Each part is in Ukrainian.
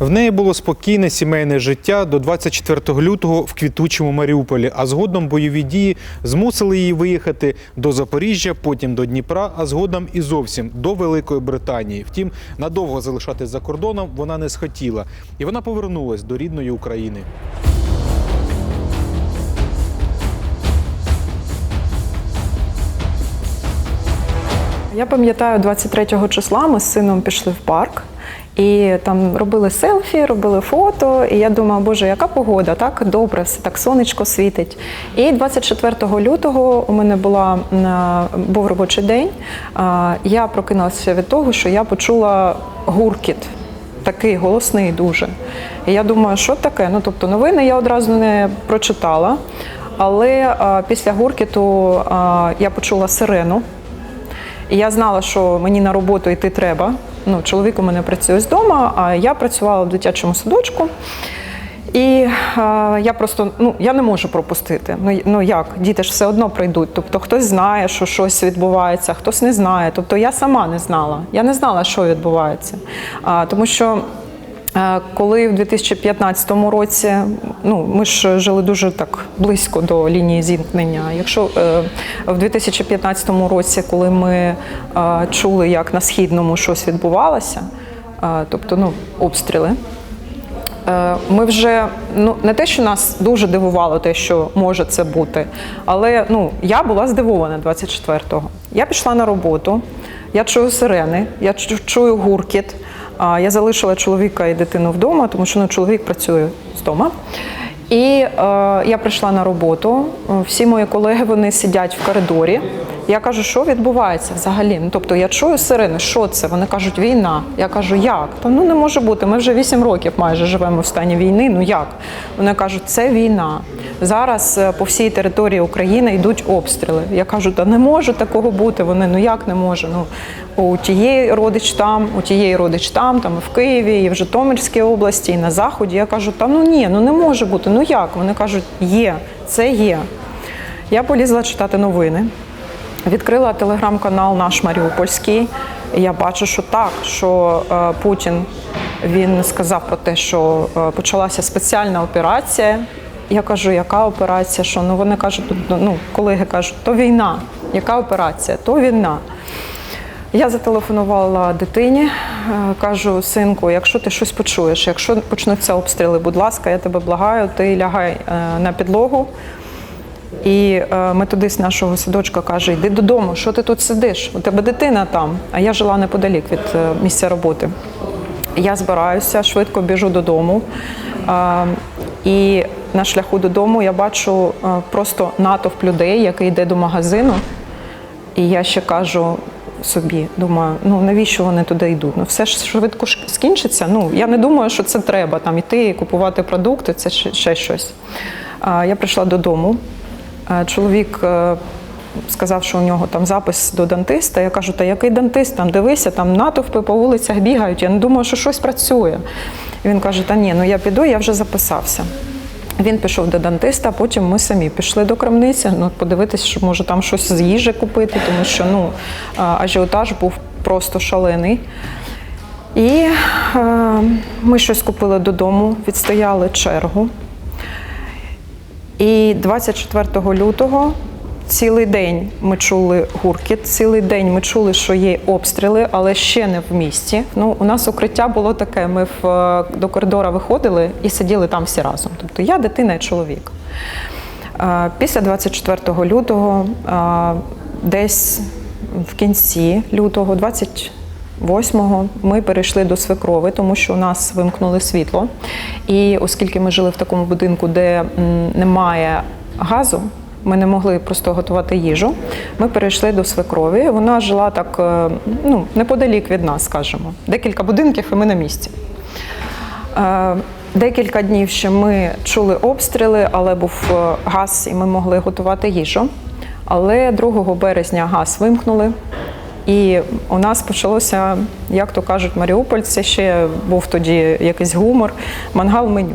В неї було спокійне сімейне життя до 24 лютого в квітучому Маріуполі, а згодом бойові дії змусили її виїхати до Запоріжжя, потім до Дніпра, а згодом і зовсім до Великої Британії. Втім, надовго залишатись за кордоном вона не схотіла, і вона повернулась до рідної України. Я пам'ятаю, 23 числа ми з сином пішли в парк. І там робили селфі, робили фото. І я думала, боже, яка погода, так добре, так сонечко світить. І 24 лютого у мене була був робочий день. Я прокинулася від того, що я почула гуркіт, такий голосний дуже. І я думаю, що таке? Ну тобто новини я одразу не прочитала. Але а, після гуркіту а, я почула сирену. І я знала, що мені на роботу йти треба. Ну, чоловік у мене працює з дому, а я працювала в дитячому садочку. І е, я просто ну я не можу пропустити. Ну ну як діти ж все одно прийдуть. Тобто хтось знає, що щось відбувається, хтось не знає. Тобто я сама не знала. Я не знала, що відбувається. А, тому що Е, Коли в 2015 році, ну ми ж жили дуже так близько до лінії зіткнення. Якщо е, в 2015 році, коли ми е, чули, як на східному щось відбувалося, тобто ну, обстріли, е, ми вже ну не те, що нас дуже дивувало, те, що може це бути, але ну я була здивована 24-го. Я пішла на роботу, я чую сирени, я чую гуркіт. Я залишила чоловіка і дитину вдома, тому що ну, чоловік працює з дома. І е, я прийшла на роботу. Всі мої колеги вони сидять в коридорі. Я кажу, що відбувається взагалі? Ну, тобто я чую сирени, що це? Вони кажуть, війна. Я кажу, як? Та ну не може бути. Ми вже 8 років майже живемо в стані війни. Ну як? Вони кажуть, це війна. Зараз е, по всій території України йдуть обстріли. Я кажу, та не може такого бути. Вони ну як не може? Ну у тієї родич там, у тієї родич там, там і в Києві, і в Житомирській області, і на заході. Я кажу, та ну ні, ну не може бути. Ну як? Вони кажуть, є, це є. Я полізла читати новини. Відкрила телеграм-канал наш Маріупольський. Я бачу, що так, що е, Путін він сказав про те, що е, почалася спеціальна операція. Я кажу, яка операція? Що ну вони кажуть, ну колеги кажуть, то війна. Яка операція? То війна. Я зателефонувала дитині, е, кажу, синку, якщо ти щось почуєш, якщо почнуться обстріли, будь ласка, я тебе благаю, ти лягай е, на підлогу. І е, методист нашого садочка каже: йди додому, що ти тут сидиш? У тебе дитина там. А я жила неподалік від е, місця роботи. Я збираюся, швидко біжу додому. Е, І на шляху додому я бачу е, просто натовп людей, який йде до магазину. І я ще кажу собі, думаю, ну навіщо вони туди йдуть? Ну все ж швидко скінчиться. Ну я не думаю, що це треба там іти купувати продукти, це ще, щось. А, я прийшла додому. А, чоловік е, сказав, що у нього там запис до дантиста. Я кажу, та який дантист? Там дивися, там натовпи по вулицях бігають. Я не думаю, що щось працює. Він каже: Та ні, ну я піду, я вже записався. Він пішов до дантиста, потім ми самі пішли до крамниці, ну, подивитися, що може там щось з їжі купити, тому що ну, ажіотаж був просто шалений. І е, ми щось купили додому, відстояли чергу. І 24 лютого цілий день ми чули гуркіт, цілий день ми чули, що є обстріли, але ще не в місті. Ну, у нас укриття було таке: ми в, е, до коридора виходили і сиділи там всі разом. Тобто я, дитина і чоловік. Е, Після 24 лютого, е, десь в кінці лютого, 28-го, ми перейшли до свекрови, тому що у нас вимкнули світло. І оскільки ми жили в такому будинку, де немає газу, ми не могли просто готувати їжу. Ми перейшли до свекрові. Вона жила так е, ну, неподалік від нас, скажімо. Декілька будинків, і ми на місці. Е, Декілька днів ще ми чули обстріли, але був е, газ, і ми могли готувати їжу. Але 2 березня газ вимкнули, і у нас почалося, як то кажуть, маріупольці, ще був тоді якийсь гумор, мангал меню.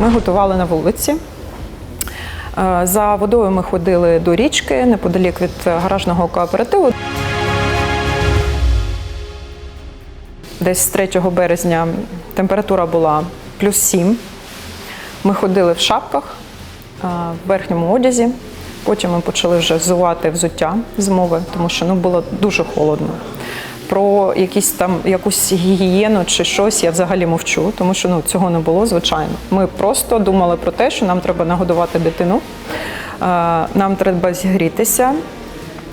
Ми готували на вулиці. Е, За водою ми ходили до річки неподалік від гаражного кооперативу. десь з 3 березня температура була плюс 7. Ми ходили в шапках, в верхньому одязі. Потім ми почали вже взувати взуття зимове, тому що ну, було дуже холодно. Про якісь там якусь гігієну чи щось я взагалі мовчу, тому що ну, цього не було, звичайно. Ми просто думали про те, що нам треба нагодувати дитину, е, нам треба зігрітися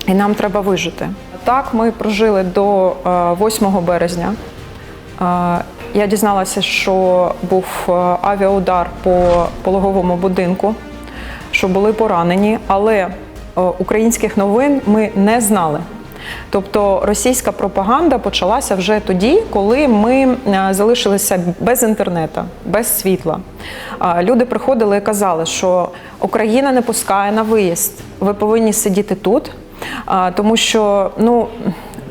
і нам треба вижити. Так, ми прожили до е, 8 березня. Е, Я дізналася, що був е, авіаудар по пологовому будинку, що були поранені, але е, українських новин ми не знали. Тобто російська пропаганда почалася вже тоді, коли ми е, залишилися без інтернету, без світла. Люди приходили і казали, що Україна не пускає на виїзд, ви повинні сидіти тут, тому що ну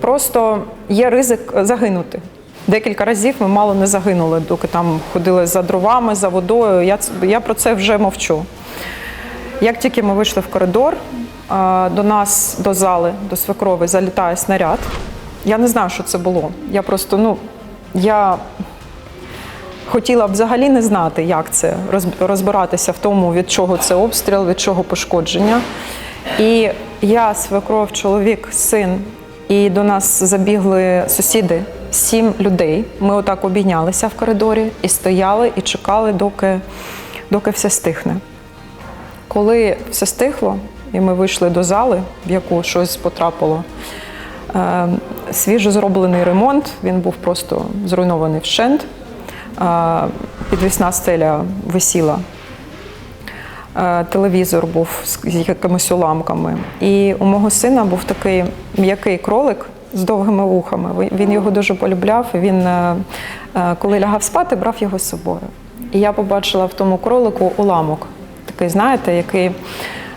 просто є ризик загинути. Декілька разів ми мало не загинули, доки там ходили за дровами, за водою. Я, я про це вже мовчу. Як тільки ми вийшли в коридор, до нас, до зали, до свекрови залітає снаряд. Я не знаю, що це було. Я просто, ну, я хотіла б взагалі не знати, як це розбиратися в тому, від чого це обстріл, від чого пошкодження. І я, свекров, чоловік, син, і до нас забігли сусіди, сім людей. Ми отак обійнялися в коридорі і стояли, і чекали, доки, доки все стихне. Коли все стихло, і ми вийшли до зали, в яку щось потрапило, е, свіжо зроблений ремонт, він був просто зруйнований вщент. Е, Підвісна стеля висіла. Е, Телевізор був з якимись уламками. І у мого сина був такий м'який кролик з довгими вухами. Він його дуже полюбляв. Він, коли лягав спати, брав його з собою. І я побачила в тому кролику уламок, такий, знаєте, який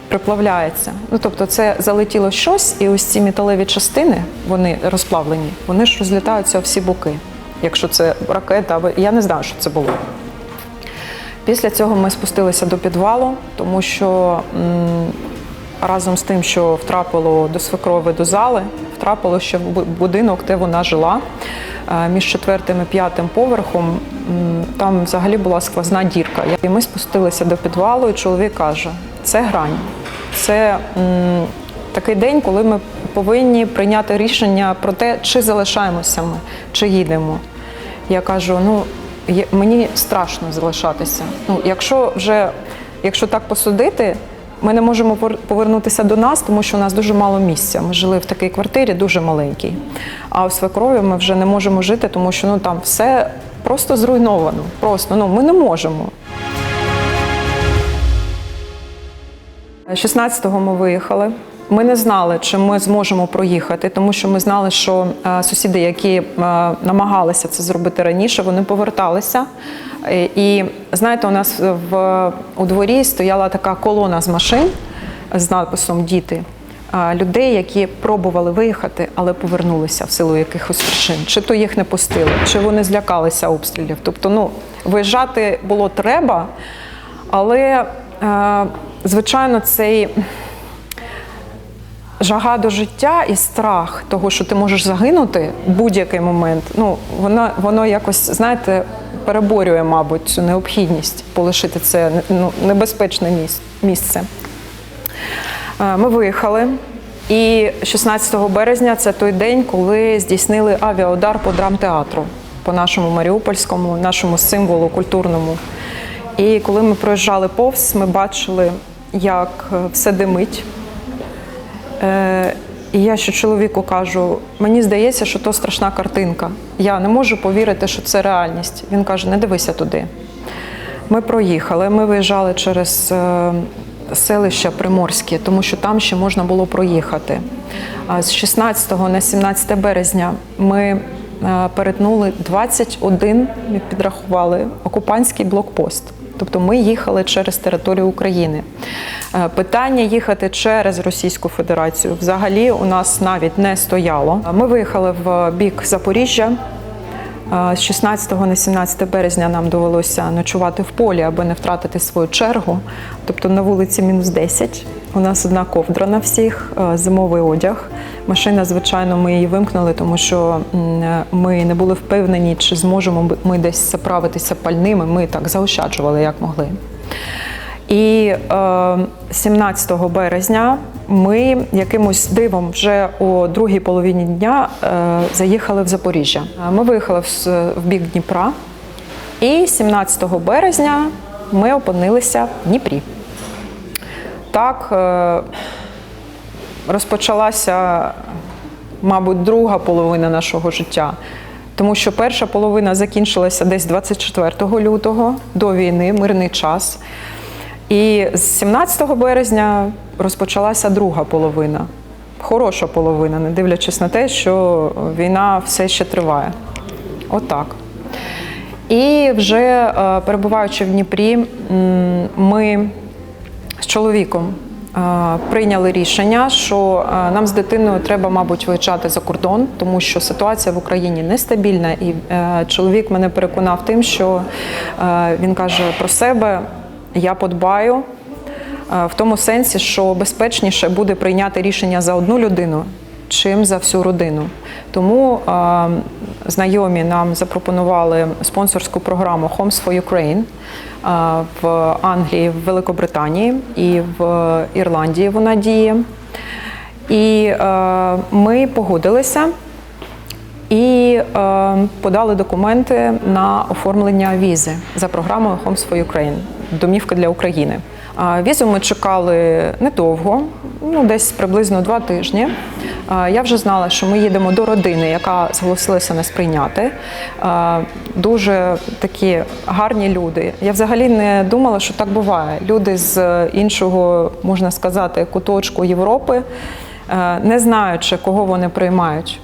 приплавляється. Ну, тобто, це залетіло щось, і ось ці металеві частини, вони розплавлені, вони ж розлітаються всі боки. Якщо це ракета, або я не знаю, що це було. Після цього ми спустилися до підвалу, тому що м, разом з тим, що втрапило до свекрови до зали, втрапило ще в будинок, де вона жила. Е, Між четвертим і п'ятим поверхом там взагалі була сквозна дірка. І ми спустилися до підвалу, і чоловік каже: це грань. Це такий день, коли ми повинні прийняти рішення про те, чи залишаємося ми, чи їдемо. Я кажу: ну мені страшно залишатися. Ну, якщо вже якщо так посудити, ми не можемо повернутися до нас, тому що у нас дуже мало місця. Ми жили в такій квартирі, дуже маленькій. А у свекрові ми вже не можемо жити, тому що ну там все просто зруйновано. Просто ну ми не можемо. 16-го ми виїхали. Ми не знали, чи ми зможемо проїхати, тому що ми знали, що е, сусіди, які е, намагалися це зробити раніше, вони поверталися. Е, І знаєте, у нас в у дворі стояла така колона з машин з надписом Діти. Людей, які пробували виїхати, але повернулися в силу якихось причин. Чи то їх не пустили, чи вони злякалися обстрілів. Тобто, ну виїжджати було треба, але е, звичайно, цей жага до життя і страх того, що ти можеш загинути в будь-який момент, ну воно, воно якось, знаєте, переборює, мабуть, цю необхідність полишити це ну, небезпечне місце. Е, Ми виїхали. І 16 березня це той день, коли здійснили авіаудар по драмтеатру, по нашому маріупольському, нашому символу культурному. І коли ми проїжджали повз, ми бачили, як е, все димить. Е, і я ще чоловіку кажу: мені здається, що то страшна картинка. Я не можу повірити, що це реальність. Він каже: не дивися туди. Ми проїхали, ми виїжджали через селище Приморське, тому що там ще можна було проїхати. З 16 на 17 березня ми е, перетнули 21, ми підрахували, окупантський блокпост. Тобто ми їхали через територію України. Е, Питання їхати через Російську Федерацію взагалі у нас навіть не стояло. Ми виїхали в бік Запоріжжя. З 16 на 17 березня нам довелося ночувати в полі, аби не втратити свою чергу. Тобто на вулиці мінус 10. У нас одна ковдра на всіх, зимовий одяг. Машина, звичайно, ми її вимкнули, тому що ми не були впевнені, чи зможемо ми десь заправитися пальними. Ми так заощаджували, як могли. І е, 17 березня ми якимось дивом вже о другій половині дня е, заїхали в Запоріжжя. Е, Ми виїхали в, бік Дніпра, і 17 березня ми опинилися в Дніпрі. Так е, розпочалася, мабуть, друга половина нашого життя. Тому що перша половина закінчилася десь 24 лютого до війни, мирний час. І з 17 березня розпочалася друга половина, хороша половина, не дивлячись на те, що війна все ще триває. Отак. І вже е, перебуваючи в Дніпрі, ми з чоловіком е, прийняли рішення, що е, нам з дитиною треба, мабуть, виїжджати за кордон, тому що ситуація в Україні нестабільна. І чоловік мене переконав тим, що він каже про себе: я подбаю. е, В тому сенсі, що безпечніше буде прийняти рішення за одну людину, чим за всю родину. Тому е, знайомі нам запропонували спонсорську програму Homes for Ukraine е, в Англії, в Великобританії і в Ірландії вона діє. І ми погодилися і е, подали документи на оформлення візи за програмою Homes for Ukraine домівка для України. Візу ми чекали недовго, ну десь приблизно два тижні. Я вже знала, що ми їдемо до родини, яка зголосилася нас прийняти. Дуже такі гарні люди. Я взагалі не думала, що так буває. Люди з іншого, можна сказати, куточку Європи, е, не знаючи, кого вони приймають.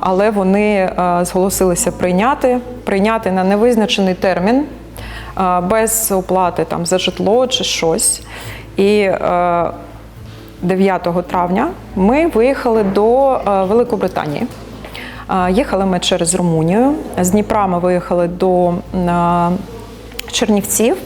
Але вони е, зголосилися прийняти, прийняти на невизначений термін без оплати там за житло чи щось. І е, 9 травня ми виїхали до е, Великобританії. Е, Їхали ми через Румунію. З Дніпра ми виїхали до е, Чернівців.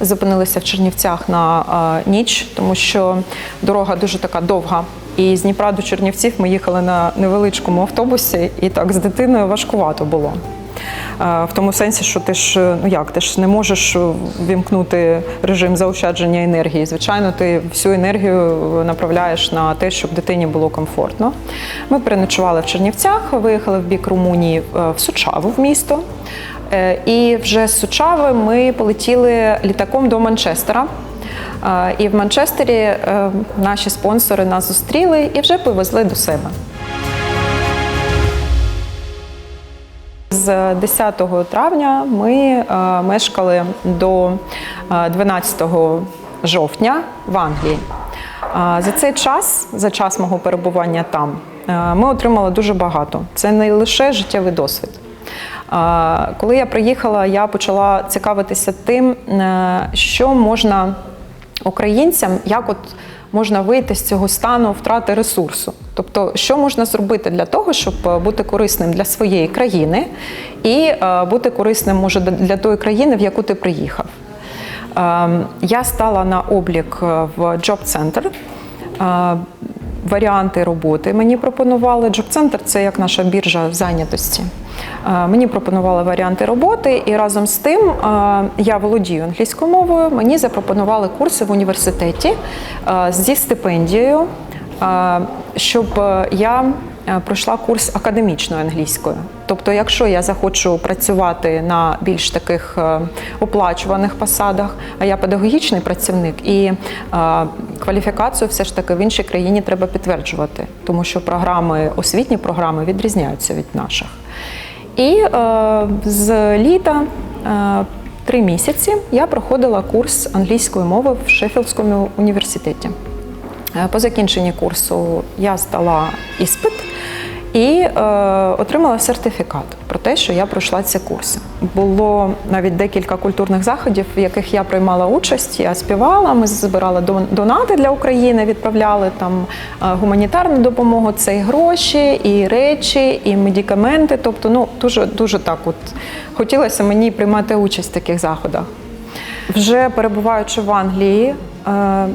Зупинилися в Чернівцях на е, ніч, тому що дорога дуже така довга. І з Дніпра до Чернівців ми їхали на невеличкому автобусі, і так з дитиною важкувато було. Е, В тому сенсі, що ти ж е, ну як ти ж не можеш вімкнути режим заощадження енергії. Звичайно, ти всю енергію направляєш на те, щоб дитині було комфортно. Ми переночували в Чернівцях, виїхали в бік Румунії е, в Сучаву в місто. Е, І вже з Сучави ми полетіли літаком до Манчестера. Е, І в Манчестері е, наші спонсори нас зустріли і вже повезли до себе. З 10 травня ми е, мешкали до е, 12 жовтня в Англії. Е, За цей час, за час мого перебування там, е, ми отримали дуже багато. Це не лише життєвий досвід. Е, Коли я приїхала, я почала цікавитися тим, е, що можна українцям, як от можна вийти з цього стану втрати ресурсу. Тобто, що можна зробити для того, щоб е, бути корисним для своєї країни і е, бути корисним може для тої країни, в яку ти приїхав. Е, Я стала на облік е, в Job Center. Варіанти роботи мені пропонували. Джоб-центр – це як наша біржа зайнятості. Е, Мені пропонували варіанти роботи, і разом з тим е, я володію англійською мовою. Мені запропонували курси в університеті е, зі стипендією, щоб я пройшла курс академічної англійської. Тобто, якщо я захочу працювати на більш таких е, оплачуваних посадах, а я педагогічний працівник, і е, кваліфікацію все ж таки в іншій країні треба підтверджувати, тому що програми, освітні програми відрізняються від наших. І е, з літа е, три місяці я проходила курс англійської мови в Шеффілдському університеті. Е, По закінченні курсу я здала іспит і е, отримала сертифікат про те, що я пройшла ці курси. Було навіть декілька культурних заходів, в яких я приймала участь. Я співала, ми збирали дон- донати для України, відправляли там е, гуманітарну допомогу. Це і гроші, і речі, і медикаменти. Тобто, ну дуже дуже так, от хотілося мені приймати участь в таких заходах. Вже перебуваючи в Англії, е,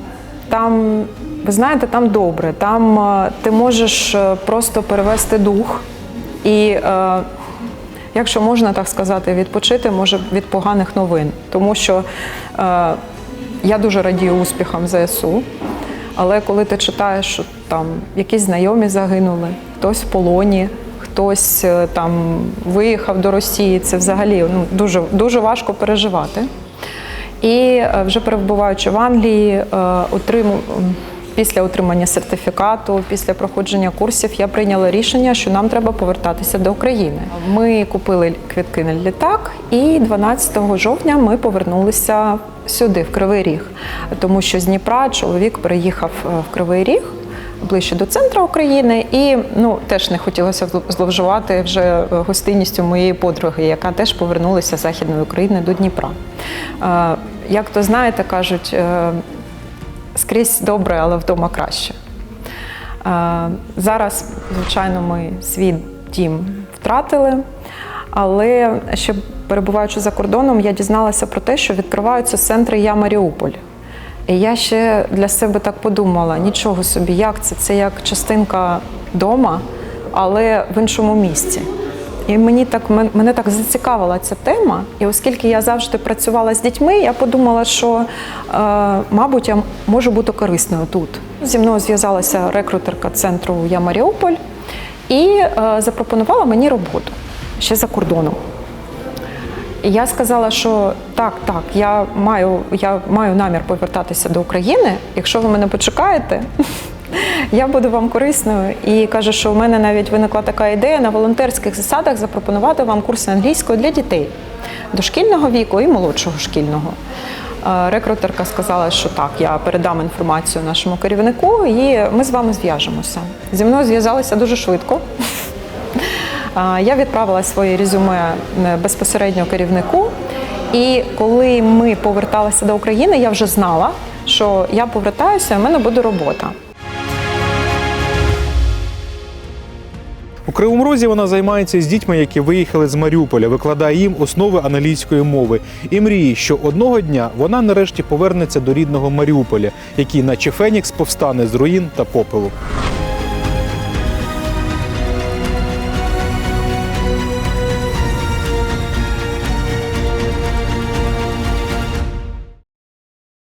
там Ви знаєте, там добре. Там е, ти можеш е, просто перевести дух і, е, якщо можна так сказати, відпочити може від поганих новин. Тому що я дуже радію успіхам ЗСУ. Але коли ти читаєш, що там якісь знайомі загинули, хтось в полоні, хтось там виїхав до Росії, це взагалі ну, дуже, дуже важко переживати. І вже перебуваючи в Англії, отрим- м, після отримання сертифікату, після проходження курсів, я прийняла рішення, що нам треба повертатися до України. Ми купили квитки на літак, і 12 жовтня ми повернулися сюди, в Кривий Ріг, тому що з Дніпра чоловік переїхав е, в Кривий Ріг. Ближче до центру України, і ну теж не хотілося зло- зловживати вже е, гостинністю моєї подруги, яка теж повернулася з західної України до Дніпра. Е, Як то знаєте, кажуть, скрізь добре, але вдома краще. Е, Зараз, звичайно, ми свій дім втратили, але ще перебуваючи за кордоном, я дізналася про те, що відкриваються центри Я Маріуполь. І я ще для себе так подумала: нічого собі, як це? Це як частинка дома, але в іншому місці. І мені так мене так зацікавила ця тема. І оскільки я завжди працювала з дітьми, я подумала, що е, мабуть я можу бути корисною тут. Зі мною зв'язалася рекрутерка центру Я Маріуполь і е, запропонувала мені роботу ще за кордоном. І я сказала, що так, так, я маю, я маю намір повертатися до України. Якщо ви мене почекаєте, я буду вам корисною. І каже, що у мене навіть виникла така ідея на волонтерських засадах запропонувати вам курси англійської для дітей дошкільного віку і молодшого шкільного. Е, Рекрутерка сказала, що так, я передам інформацію нашому керівнику, і ми з вами зв'яжемося. Зі мною зв'язалися дуже швидко. Я відправила своє резюме е, безпосередньо керівнику. І коли ми поверталися до України, я вже знала, що я повертаюся, і в мене буде робота. У Кривому Розі вона займається з дітьми, які виїхали з Маріуполя, викладає їм основи англійської мови і мріє, що одного дня вона нарешті повернеться до рідного Маріуполя, який, наче Фенікс, повстане з руїн та попелу.